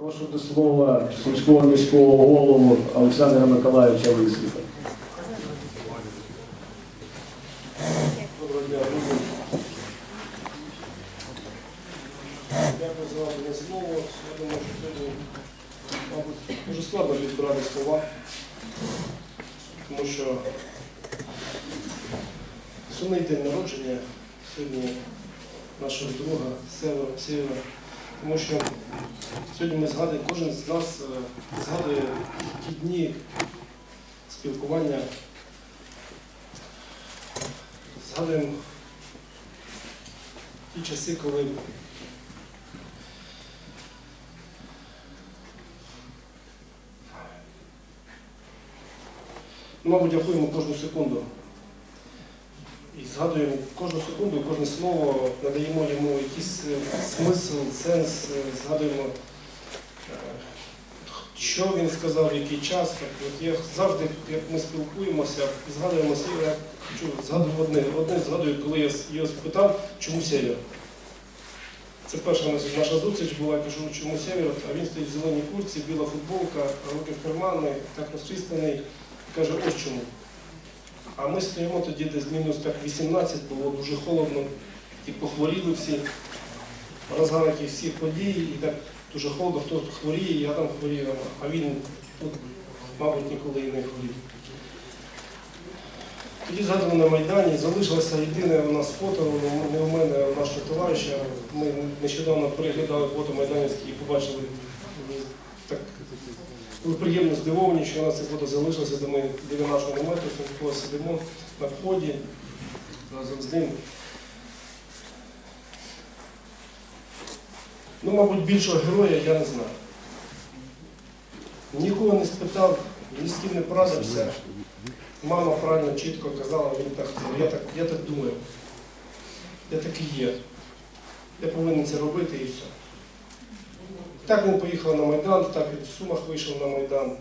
Прошу до слова сільського міського голову Олександра Миколаївича Лисика. Доброго дня, друзі. Дякую за надане слово. Я думаю, що сьогодні, дуже складно підбирати слова, тому що сумний день народження сьогодні нашого друга Севера, тому що сьогодні ми згадуємо, кожен з нас е, згадує ті дні спілкування згадуємо ті часи, коли мабуть, дякуємо кожну секунду. І згадуємо кожну секунду, кожне слово, надаємо йому якийсь е, смисл, сенс, е, згадуємо, е, що він сказав, в який час. От я завжди, як ми спілкуємося, згадуємо я хочу згадую одне. Одне згадую, коли я його спитав, чому север. Це перша наша- зустріч була, я кажу, чому север, а він стоїть в зеленій курці, біла футболка, руки в кармани, так розчистений. Каже, ось чому. А ми стоїмо тоді десь мінус так 18, було дуже холодно, і похворіли всі, розгар яких всіх подій, і так дуже холодно, хто хворіє, я там хворію, а він тут, мабуть, ніколи і не хворів. Тоді згадували на Майдані, залишилося єдине у нас фото, не у мене, а у нашого товариша. Ми нещодавно переглядали фото майданівські і побачили. Були приємно здивовані, що у нас це фото залишилося, де ми біля нашого намету Сумського сидимо на вході разом з ним. Ну, мабуть, більшого героя я не знаю. Нікого не спитав, ні з ким не порадився. Мама правильно чітко казала, він так я так, я так думаю. Я так і є. Я повинен це робити і все. Так він поїхав на Майдан, так він в Сумах вийшов на Майдан.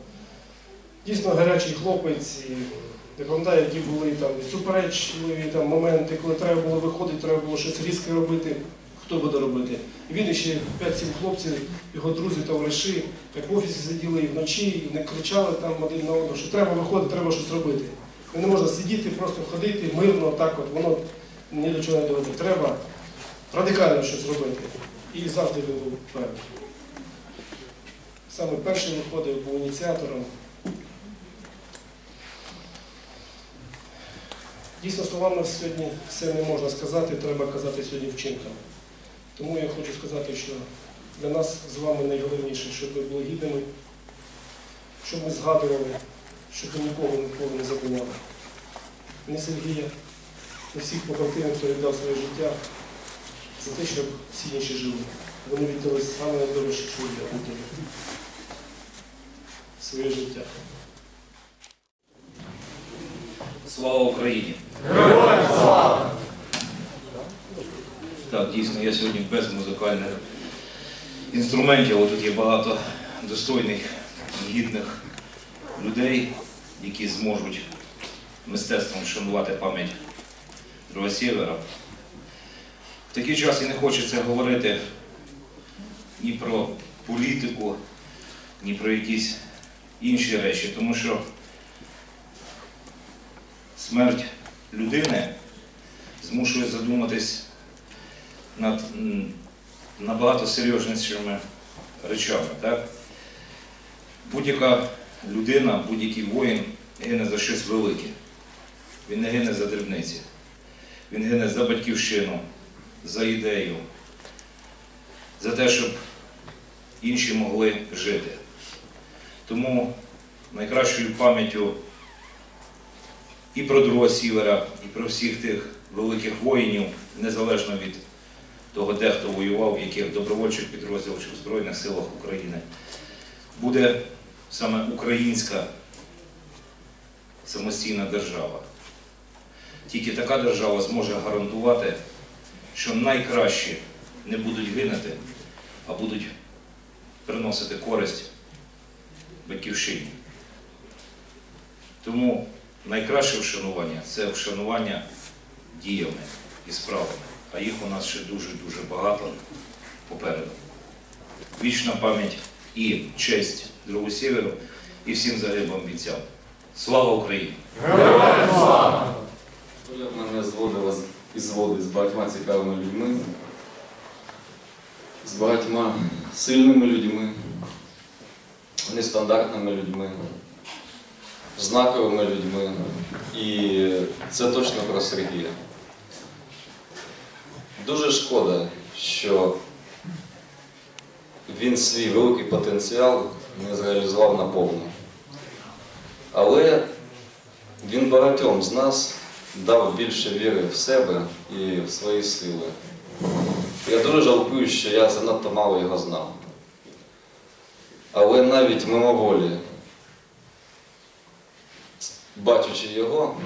Дійсно гарячий хлопець. І я пам'ятаю, які були там і суперечливі там, моменти, коли треба було виходити, треба було щось різке робити. Хто буде робити? І він і ще 5-7 хлопців, його друзі, товариші, як в офісі сиділи і вночі, і не кричали там один на одного, що треба виходити, треба щось робити. І не можна сидіти, просто ходити мирно, так от, воно ні до чого не доводить. Треба радикально щось робити. І завжди він був певний. Саме перший виходив, був ініціатором. Дійсно, словами сьогодні все не можна сказати, треба казати сьогодні вчинками. Тому я хочу сказати, що для нас з вами найголовніше, щоб ви були гідними, щоб ми згадували, щоб ми нікого ніколи не забували. Ні Сергія, ні всіх побратимів, хто віддав своє життя за те, щоб всі інші жили. Вони віддали саме найдорожче, що Путіна. Своє життя. Слава Україні! Так, дійсно, я сьогодні без музикальних інструментів, але тут є багато достойних, гідних людей, які зможуть мистецтвом шанувати пам'ять Друга Сєвера. В такий час і не хочеться говорити ні про політику, ні про якісь інші речі, тому що смерть людини змушує задуматись над набагато серйознішими речами. Будь-яка людина, будь-який воїн гине за щось велике. Він не гине за дрібниці. Він гине за батьківщину, за ідею, за те, щоб інші могли жити. Тому найкращою пам'яттю і про другого сівера, і про всіх тих великих воїнів, незалежно від того, де хто воював, в яких добровольчих підрозділах чи в Збройних силах України, буде саме українська самостійна держава. Тільки така держава зможе гарантувати, що найкращі не будуть гинути, а будуть приносити користь батьківщині. Тому найкраще вшанування це вшанування діями і справами, а їх у нас ще дуже-дуже багато попереду. Вічна пам'ять і честь другу Сєверу і всім загиблим бійцям. Слава Україні! Доля мене зводила і зводить з багатьма цікавими людьми, з багатьма сильними людьми, нестандартними людьми, знаковими людьми. І це точно про Сергія. Дуже шкода, що він свій великий потенціал не зреалізував наповну. Але він багатьом з нас дав більше віри в себе і в свої сили. Я дуже жалкую, що я занадто мало його знав. Але навіть мимоволі, бачучи його,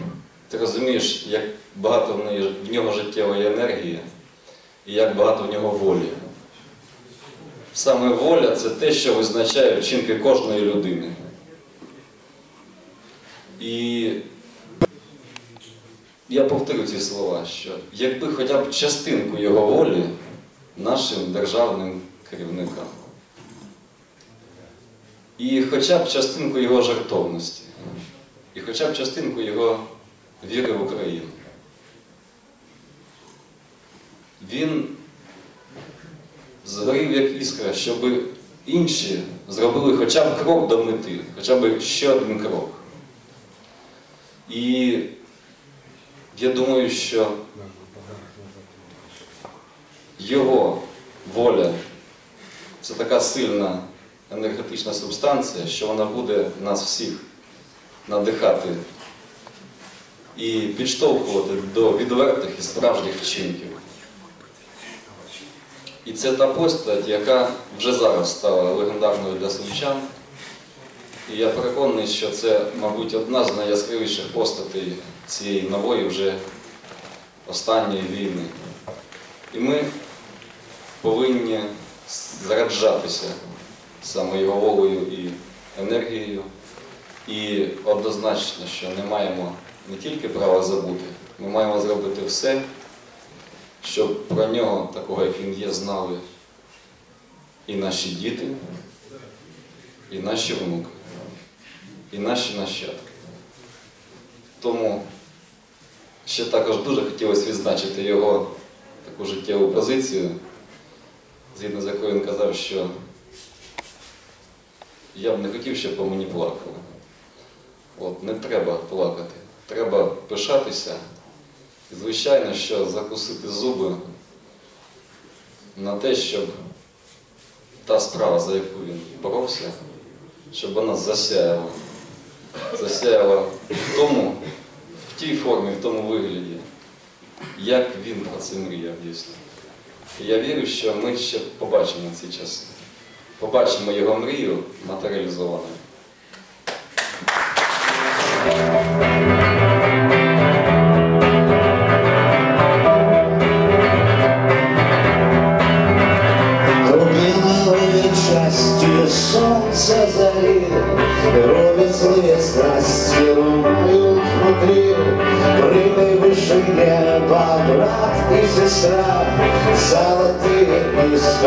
ти розумієш, як багато в неї- в нього життєвої енергії і як багато в нього волі. Саме воля це те, що визначає вчинки кожної людини. І я повторю ці слова, що якби хоча б частинку його волі нашим державним керівникам, і хоча б частинку його жертовності, і хоча б частинку його віри в Україну. Він згорів як іскра, щоб інші зробили хоча б крок до мети, хоча б ще один крок. І я думаю, що його воля це така сильна енергетична субстанція, що вона буде нас всіх надихати і підштовхувати до відвертих і справжніх вчинків. І це та постать, яка вже зараз стала легендарною для сумчан. І я переконаний, що це, мабуть, одна з найяскравіших постатей цієї нової вже останньої війни. І ми повинні заряджатися саме його волею і енергією. І однозначно, що не маємо не тільки права забути, ми маємо зробити все, щоб про нього, такого як він є, знали і наші діти, і наші внуки, і наші нащадки. Тому ще також дуже хотілося відзначити його таку життєву позицію, згідно з якою він казав, що я б не хотів, щоб по мені плакали. От, не треба плакати. Треба пишатися. І, звичайно, що закусити зуби на те, щоб та справа, за яку він боровся, щоб вона засяяла. Засяяла в тому, в тій формі, в тому вигляді, як він про це мріяв дійсно. І я вірю, що ми ще побачимо ці часи Побачимо його мрію матеріалізованою. Рубиновой частью солнца зари Робят злые страсти, ломают внутри Прыгай выше неба, брат и сестра Золотые искры,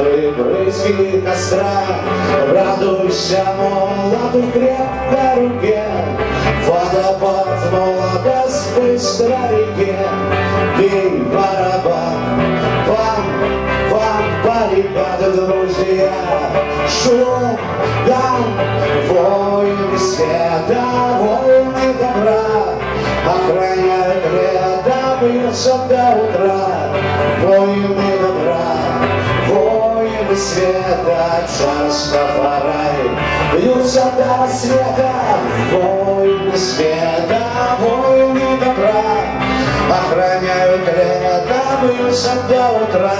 брызги костра Радуйся молоду крепко руке. Водопад молодость быстро реке. Бей барабан, пам, пам, баррикады, друзья. Шум, дам, воины света, воины добра. Охраняют лето, бьются до утра. Воины добра, света на фарай, бьются до рассвета Воины света, воины добра Охраняют лето, бьются до утра.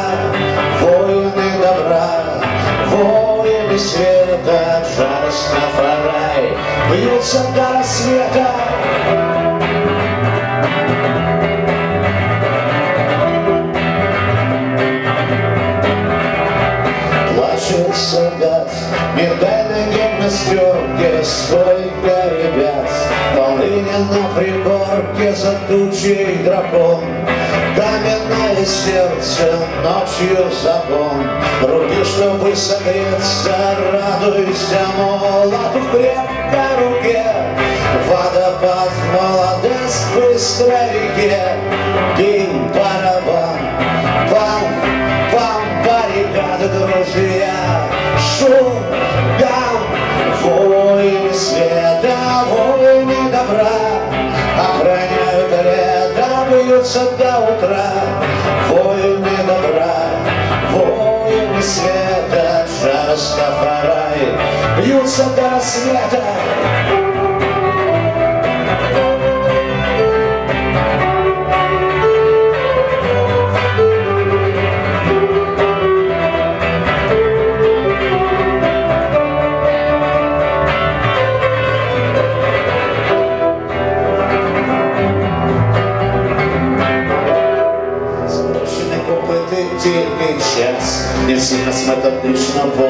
Воины добра, воины света на фарай, бьются до рассвета гимнастерке Сколько ребят полыни на приборке За тучей дракон. Сжали сердце ночью загон Руки, чтобы согреться, радуйся молоту в крепкой руке. Водопад молодость в быстрой реке Бей барабан, бьются до рассвета Чи не купити тільки час, не всі нас методично поділив, когось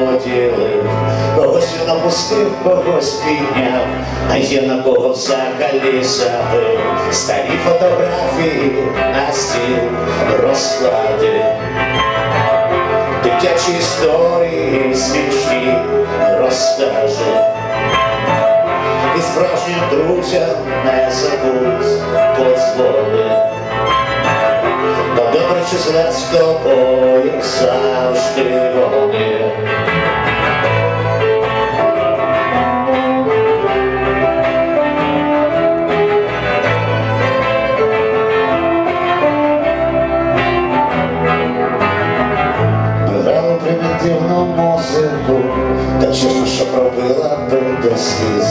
опустив, когось підняв, а є на кого взагалі забив. Старі фотографії на стіл розклади, дитячі історії смішні розкаже. І справжнім друзям не забудь подзвони. Бо добре чи зле з тобою завжди вони. Сліз.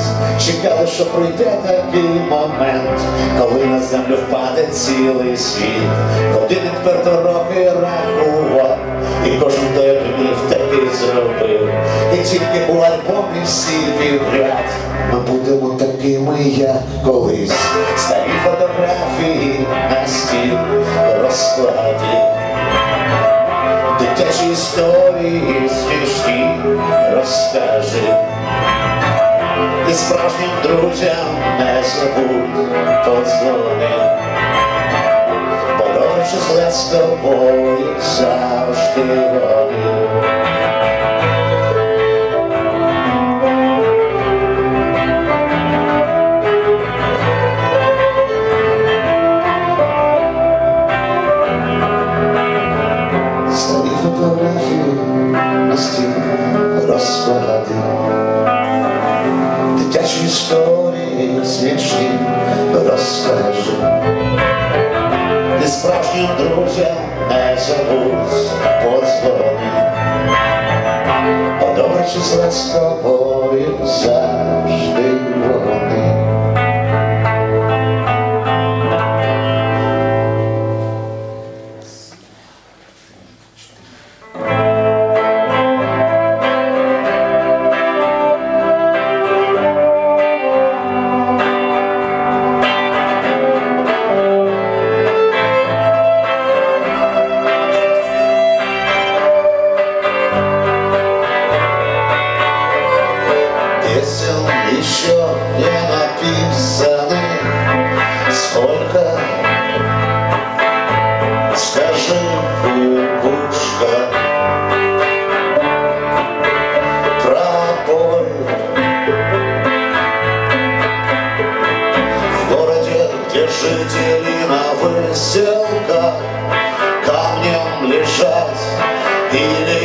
Чекали, що прийде такий момент, коли на землю впаде цілий світ. Годинник твердо роки рахував, і кожен той як вмів таки зробив. І тільки у альбомі всі підряд. Ми будемо такими, як колись. Старі фотографії на стіл розкладі. Дитячі історії смішні розкажи. І справжнім друзям не забудь подзвони. Бо з з тобою завжди вони. Добре чи зле з тобою жители на выселках Камнем лежать или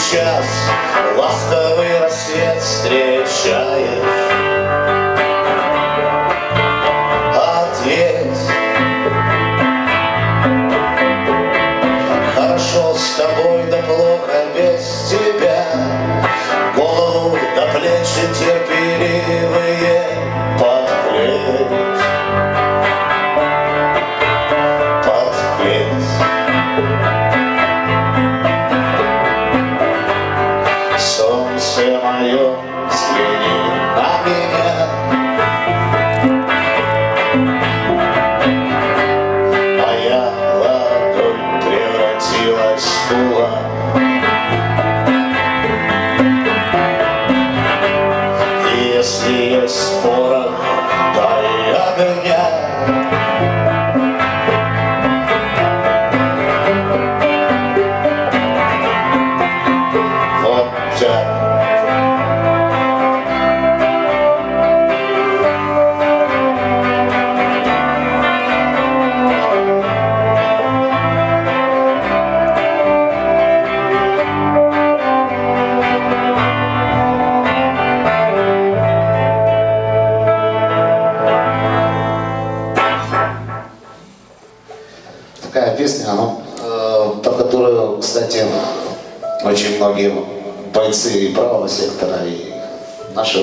сейчас ласковый рассвет встречаешь? Взгляни на меня. Наші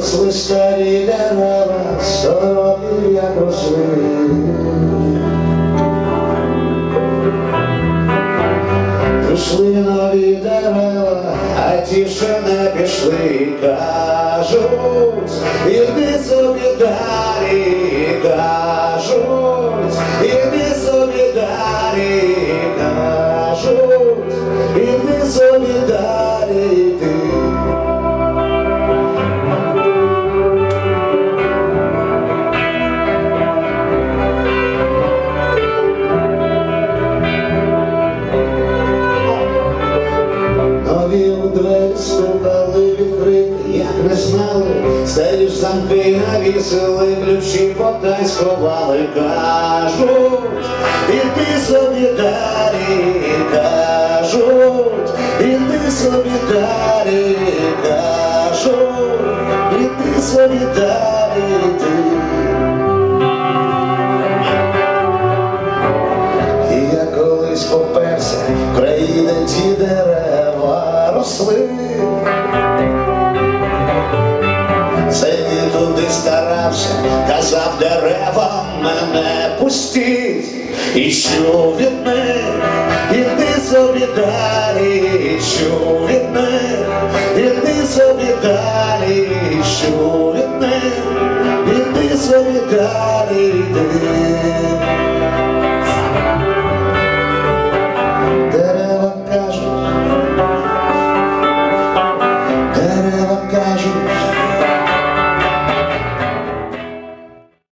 Росли старі дерева, сто років як росли. Прийшли нові дерева, а ті ще не пішли, кажуть, іди собі далі, ключі потай сховали, кажуть, іди собі далі, кажуть, іди собі далі, кажуть, іди собі далі, старався, казав деревам мене пустіть, і що від них, іди собі далі, що від них, іди собі далі, що від них, іди собі далі, йди.